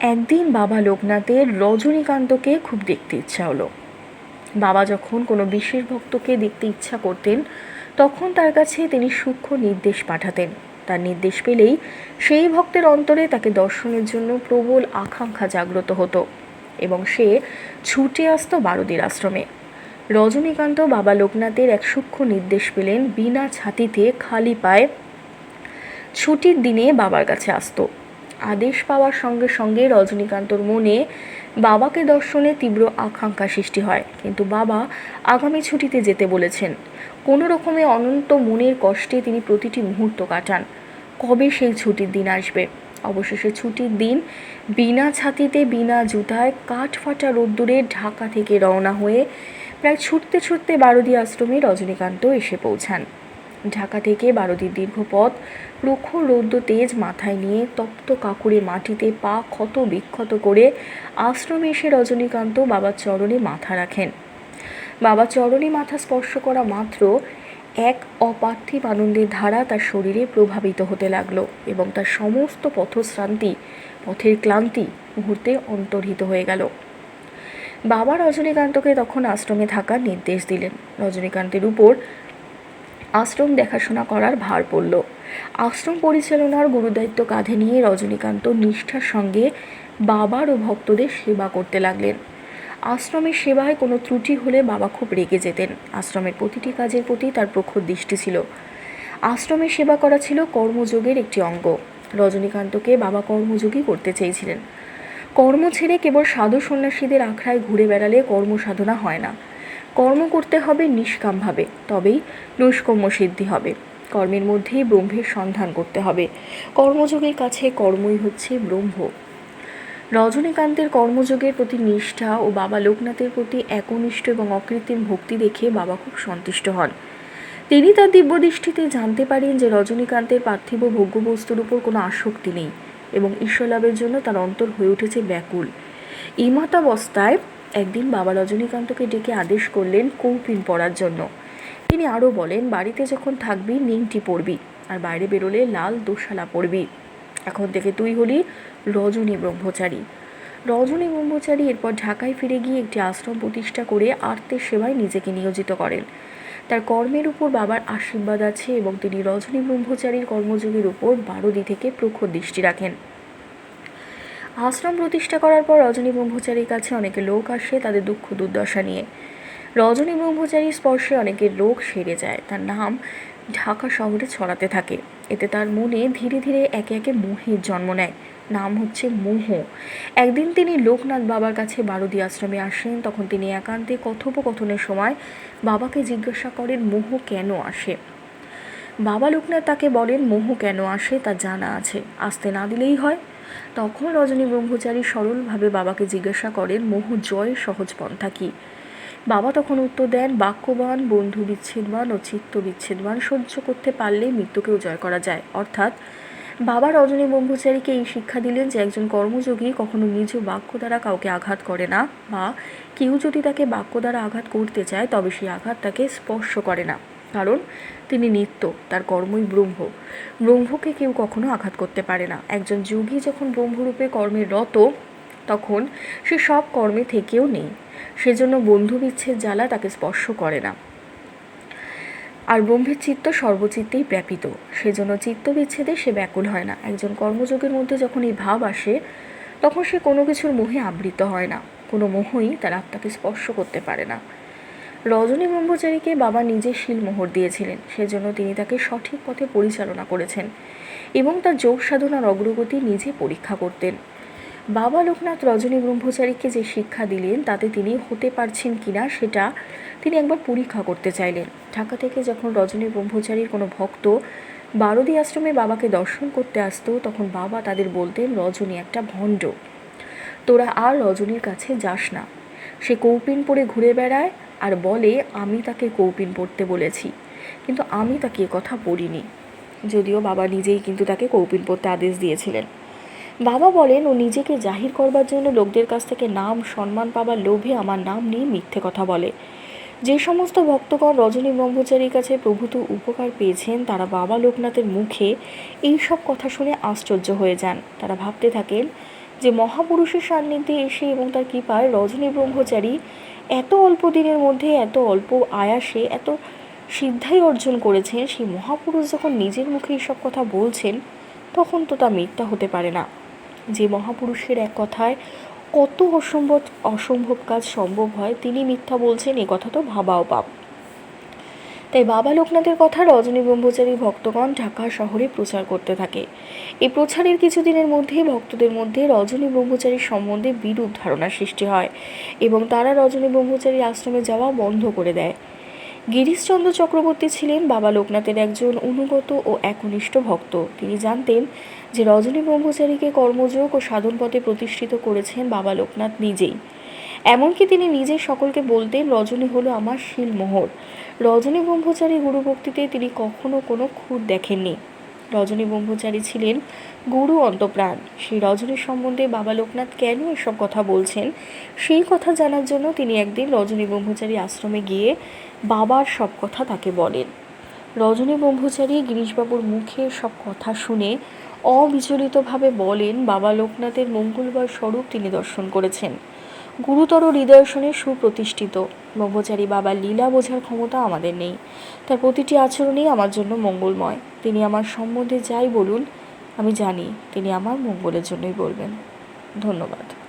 একদিন বাবা লোকনাথের রজনীকান্তকে খুব দেখতে ইচ্ছা হলো। বাবা যখন কোনো বিশেষ ভক্তকে দেখতে ইচ্ছা করতেন, তখন তার কাছে তিনি সূক্ষ্ম নির্দেশ পাঠাতেন। তার নির্দেশ পেলেই সেই ভক্তের অন্তরে তাকে দর্শনের জন্য প্রবল আকাঙ্ক্ষা জাগ্রত হতো এবং সে ছুটে আসতো বারুদির আশ্রমে। রজনীকান্ত বাবা লোকনাথের এক সূক্ষ্ম নির্দেশ পেলেন, বিনা ছাতিতে খালি পায়ে ছুটির দিনে বাবার কাছে আসতো। আদেশ পাওয়ার সঙ্গে সঙ্গে রজনীকান্তর মনে বাবাকে দর্শনে তীব্র আকাঙ্ক্ষা সৃষ্টি হয়। কিন্তু বাবা আগামী ছুটিতে যেতে বলেছেন। কোনো রকমে অনন্ত মনের কষ্টে তিনি প্রতিটি মুহূর্ত কাটান। কবে সেই ছুটির দিন আসবে? অবশেষে ছুটির দিন বিনা ছাতিতে, বিনা জুতায় কাঠ ফাটা রোদ্দুরে ঢাকা থেকে রওনা হয়ে প্রায় ছুটতে ছুটতে বারুদি আশ্রমে রজনীকান্ত এসে পৌঁছান। ঢাকা থেকে বারোদির দীর্ঘ পথ প্রখর রৌদ্র তেজ মাথায় নিয়ে তপ্ত কাকুরে মাটিতে পা ক্ষত বিক্ষত করে আশ্রমে এসে রজনীকান্ত বাবার চরণে মাথা রাখেন। বাবা চরণে মাথা স্পর্শ করা মাত্র এক অপার্থিব আনন্দের ধারা তার শরীরে প্রভাবিত হতে লাগল এবং তার সমস্ত পথশ্রান্তি, পথের ক্লান্তি মুহূর্তে অন্তর্হিত হয়ে গেল। বাবা রজনীকান্তকে তখন আশ্রমে থাকার নির্দেশ দিলেন। রজনীকান্তের উপর আশ্রম দেখাশোনা করার ভার পড়ল। আশ্রম পরিচালনার গুরুদায়িত্ব কাঁধে নিয়ে রজনীকান্ত নিষ্ঠার সঙ্গে বাবার ও ভক্তদের সেবা করতে লাগলেন। আশ্রমের সেবায় কোনো ত্রুটি হলে বাবা খুব রেগে যেতেন। আশ্রমের প্রতিটি কাজের প্রতি তার প্রখর দৃষ্টি ছিল। আশ্রমে সেবা করা ছিল কর্মযোগের একটি অঙ্গ। রজনীকান্তকে বাবা কর্মযোগী করতে চেয়েছিলেন। কর্ম ছেড়ে কেবল সাধু সন্ন্যাসীদের আখড়ায় ঘুরে বেড়ালে কর্ম সাধনা হয় না। কর্ম করতে হবে নিষ্কামভাবে, তবেই নৈষ্কর্ম সিদ্ধি হবে। কর্মের মধ্যেই ব্রহ্মের সন্ধান করতে হবে। কর্মযোগের কাছে কর্মই হচ্ছে ব্রহ্ম। রজনীকান্তের কর্মযোগের প্রতি নিষ্ঠা ও বাবা লোকনাথের প্রতি একনিষ্ঠ এবং অকৃত্রিম ভক্তি দেখে বাবা খুব সন্তুষ্ট হন। তিনি তার দিব্যদৃষ্টিতে জানতে পারেন যে রজনীকান্তের পার্থিব ভোগ্যবস্তুর উপর কোনো আসক্তি নেই এবং ঈশ্বর লাভের জন্য তার অন্তর হয়ে উঠেছে ব্যাকুল। ইমাতাবস্থায় একদিন বাবা রজনীকান্তকে ডেকে আদেশ করলেন কৌপিন পরার জন্য। তিনি আরও বলেন, বাড়িতে যখন থাকবি, নিংটি পড়বি আর বাইরে বেরোলে লাল দোশালা পরবি। এখন থেকে তুই হলি রজনী ব্রহ্মচারী। রজনী ব্রহ্মচারী এরপর ঢাকায় ফিরে গিয়ে একটি আশ্রম প্রতিষ্ঠা করে আর্তের সেবায় নিজেকে নিয়োজিত করেন। তার কর্মের উপর বাবার আশীর্বাদ আছে এবং তিনি রজনী ব্রহ্মচারীর কর্মযোগের উপর বারোদি থেকে প্রখর দৃষ্টি রাখেন। আশ্রম প্রতিষ্ঠা করার পর রজনী ব্রহ্মচারীর কাছে অনেকে লোক আসে তাদের দুঃখ দুর্দশা নিয়ে। রজনী ব্রহ্মচারীর স্পর্শে অনেকের রোগ সেরে যায়। তার নাম ঢাকা শহরে ছড়াতে থাকে। এতে তার মনে ধীরে ধীরে একে একে মোহের জন্ম নেয়। নাম হচ্ছে মোহ। একদিন তিনি লোকনাথ বাবার কাছে বারুদি আশ্রমে আসেন। তখন তিনি একান্তে কথোপকথনের সময় বাবাকে জিজ্ঞাসা করেন, মোহ কেন আসে? বাবা লোকনাথ তাকে বলেন, মোহ কেন আসে তা জানা আছে। আসতে না দিলেই হয়। তখন রজনী ব্রহ্মচারী সরলভাবে বাবাকে জিজ্ঞাসা করেন, মোহ, জয় সহজ পন্থা কী? বাবা তখন উত্তর দেন, বাক্যবান, বন্ধু বিচ্ছেদবান ও চিত্ত বিচ্ছেদবান সহ্য করতে পারলে মৃত্যুকেও জয় করা যায়। অর্থাৎ বাবা রজনী ব্রহ্মচারীকে এই শিক্ষা দিলেন যে একজন কর্মযোগী কখনো নিজ বাক্য দ্বারা কাউকে আঘাত করে না বা কেউ যদি তাকে বাক্য দ্বারা আঘাত করতে চায়, তবে সেই আঘাত তাকে স্পর্শ করে না। কারণ তিনি নিত্য, তার কর্মই ব্রহ্ম। ব্রহ্মকে কেউ কখনো আঘাত করতে পারে না। একজন যোগী যখন ব্রহ্মরূপে কর্মে রত, তখন সে সব কর্মে থেকেও নেই। সেজন্য বন্ধু বিচ্ছেদ জ্বালা তাকে স্পর্শ করে না। আর ব্রহ্মের চিত্ত সর্বচিত্তেই ব্যাপিত। সেজন্য চিত্ত বিচ্ছেদে সে ব্যাকুল হয় না। একজন কর্মযোগের মধ্যে যখন এই ভাব আসে, তখন সে কোনো কিছুর মোহে আবৃত হয় না। কোনো মোহই তার আত্মাকে স্পর্শ করতে পারে না। রজনী ব্রহ্মচারীকে বাবা নিজে শিলমোহর দিয়েছিলেন। সেজন্য তিনি তাকে সঠিক পথে পরিচালনা করেছেন এবং তার যোগ সাধনার অগ্রগতি নিজে পরীক্ষা করতেন। বাবা লোকনাথ রজনী ব্রহ্মচারীকে যে শিক্ষা দিলেন, তাতে তিনি হতে পারছেন কিনা সেটা তিনি একবার পরীক্ষা করতে চাইলেন। ঢাকা থেকে যখন রজনী ব্রহ্মচারীর কোনো ভক্ত বারদি আশ্রমে বাবাকে দর্শন করতে আসতো, তখন বাবা তাদের বলতেন, রজনী একটা ভণ্ড। তোরা আর রজনীর কাছে যাস না। সে কৌপিন পরে ঘুরে বেড়ায় আর বলে, আমি তাকে কৌপিন পড়তে বলেছি, কিন্তু আমি তাকে কথা পড়িনি যদিও বাবা নিজেই কিন্তু তাকে কৌপিন পড়তে আদেশ দিয়েছিলেন। বাবা বলেন, ও নিজেকে জাহির করবার জন্য লোকদের কাছ থেকে নাম, সম্মান পাবার লোভে আমার নাম নিয়ে মিথ্যে কথা বলে। যে সমস্ত ভক্তগণ রজনী ব্রহ্মচারীর কাছে প্রভূত উপকার পেয়েছেন, তারা বাবা লোকনাথের মুখে এই সব কথা শুনে আশ্চর্য হয়ে যান। তারা ভাবতে থাকেন যে মহাপুরুষের সান্নিধ্যে এসে এবং তার কৃপায় রজনী ব্রহ্মচারী এত অল্প দিনের মধ্যে, এত অল্প আয়াসে, এত সিদ্ধাই অর্জন করেছেন, সেই মহাপুরুষ যখন নিজের মুখে এইসব কথা বলছেন, তখন তো তা মিথ্যা হতে পারে না। যে মহাপুরুষের এক কথায় কত অসম্ভব অসম্ভব কাজ সম্ভব হয়, তিনি মিথ্যা বলছেন, এ কথা তো ভাবাও পাপ। তাই বাবা লোকনাথের কথা রজনী ব্রহ্মচারী ভক্তগণ ঢাকা শহরে প্রচার করতে থাকে। এই প্রচারের কিছুদিনের মধ্যেই ভক্তদের মধ্যে রজনী ব্রহ্মচারীর সম্বন্ধে বিরূপ ধারণা সৃষ্টি হয় এবং তারা রজনী ব্রহ্মচারীর আশ্রমে যাওয়া বন্ধ করে দেয়। গিরিশচন্দ্র চক্রবর্তী ছিলেন বাবা লোকনাথের একজন অনুগত ও একনিষ্ঠ ভক্ত। তিনি জানতেন যে রজনী ব্রহ্মচারীকে কর্মযোগ ও সাধন পথে প্রতিষ্ঠিত করেছেন বাবা লোকনাথ নিজেই। এমনকি তিনি নিজে সকলকে বলতেন রজনী হলো আমার শিলমোহর রজনী ব্রহ্মচারী গুরুভক্তিতে তিনি কখনো কোনো খুঁত দেখেননি। রজনী ব্রহ্মচারী ছিলেন গুরু অন্তপ্রাণ। সেই রজনীর সম্বন্ধে বাবা লোকনাথ কেন এসব কথা বলছেন, সেই কথা জানার জন্য তিনি একদিন রজনী ব্রহ্মচারী আশ্রমে গিয়ে বাবার সব কথা তাকে বলেন। রজনী ব্রহ্মচারী গিরিশবাবুর মুখে সব কথা শুনে অবিচলিতভাবে বলেন, বাবা লোকনাথের মঙ্গলবার স্বরূপ তিনি দর্শন করেছেন। গুরুতর হৃদয়শনে সুপ্রতিষ্ঠিত। ব্রহ্মচারী বাবার লীলা বোঝার ক্ষমতা আমাদের নেই। তার প্রতিটি আচরণই আমার জন্য মঙ্গলময়। তিনি আমার সম্বন্ধে যাই বলুন, আমি জানি তিনি আমার মঙ্গলের জন্যই বলবেন। ধন্যবাদ।